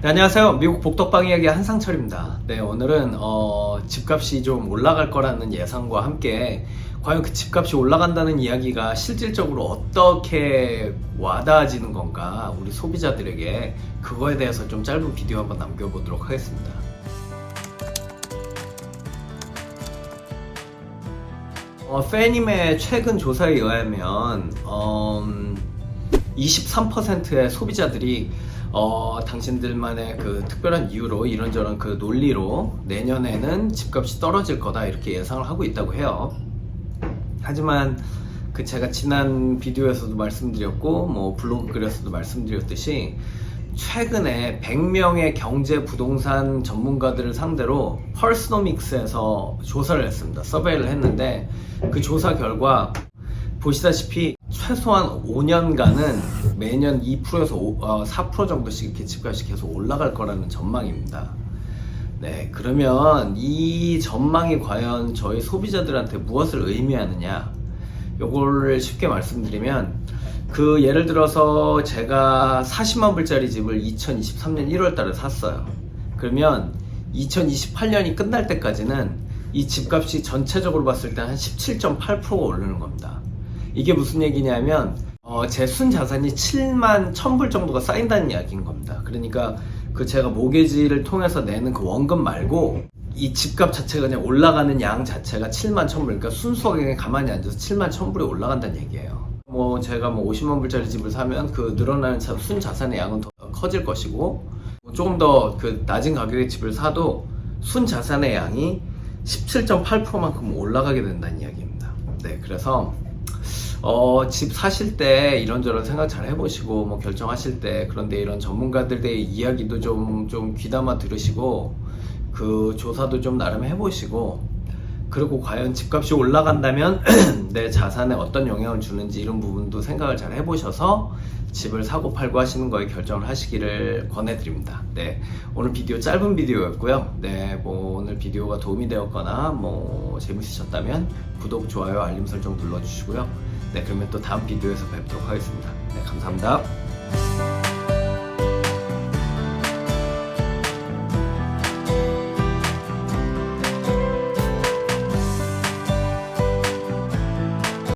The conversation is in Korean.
네, 안녕하세요. 미국 복덕방 이야기 한상철입니다. 네, 오늘은 어, 집값이 좀 올라갈 거라는 예상과 함께 과연 그 집값이 올라간다는 이야기가 실질적으로 어떻게 와닿아지는 건가 우리 소비자들에게 그거에 대해서 좀 짧은 비디오 한번 남겨보도록 하겠습니다. 어, 페님의 최근 조사에 의하면 어, 23%의 소비자들이 어, 당신들만의 그 특별한 이유로 이런저런 그 논리로 내년에는 집값이 떨어질 거다 이렇게 예상을 하고 있다고 해요. 하지만 그 제가 지난 비디오에서도 말씀드렸고 뭐 블로그 글에서도 말씀드렸듯이 최근에 100명의 경제 부동산 전문가들을 상대로 펄스노믹스에서 조사를 했습니다. 서베이를 했는데 그 조사 결과 보시다시피 최소한 5년간은 매년 2%에서 5, 어, 4% 정도씩 이렇게 집값이 계속 올라갈 거라는 전망입니다. 네, 그러면 이 전망이 과연 저희 소비자들한테 무엇을 의미하느냐? 요거를 쉽게 말씀드리면 그 예를 들어서 제가 40만 불짜리 집을 2023년 1월 달에 샀어요. 그러면 2028년이 끝날 때까지는 이 집값이 전체적으로 봤을 때 한 17.8%가 오르는 겁니다. 이게 무슨 얘기냐면 어, 제 순 자산이 7만 1000불 정도가 쌓인다는 이야기인 겁니다. 그러니까 그 제가 모계지를 통해서 내는 그 원금 말고 이 집값 자체가 그냥 올라가는 양 자체가 7만 1000불 그러니까 순수하게 그냥 가만히 앉아서 7만 1000불이 올라간다는 얘기예요. 뭐 제가 뭐 50만 불짜리 집을 사면 그 늘어나는 자- 순자산의 양은 더 커질 것이고 뭐 조금 더 그 낮은 가격의 집을 사도 순 자산의 양이 17.8%만큼 올라가게 된다는 이야기입니다. 네, 그래서 어, 집 사실 때 이런저런 생각 잘 해보시고 뭐 결정하실 때 그런데 이런 전문가들의 이야기도 좀, 좀 귀담아 들으시고 그 조사도 좀 나름 해보시고 그리고 과연 집값이 올라간다면 내 자산에 어떤 영향을 주는지 이런 부분도 생각을 잘 해보셔서 집을 사고 팔고 하시는 거에 결정을 하시기를 권해드립니다. 네, 오늘 비디오 짧은 비디오였고요. 네, 뭐 오늘 비디오가 도움이 되었거나 뭐 재밌으셨다면 구독, 좋아요, 알림 설정 눌러주시고요. 네, 그러면 또 다음 비디오에서 뵙도록 하겠습니다. 네, 감사합니다.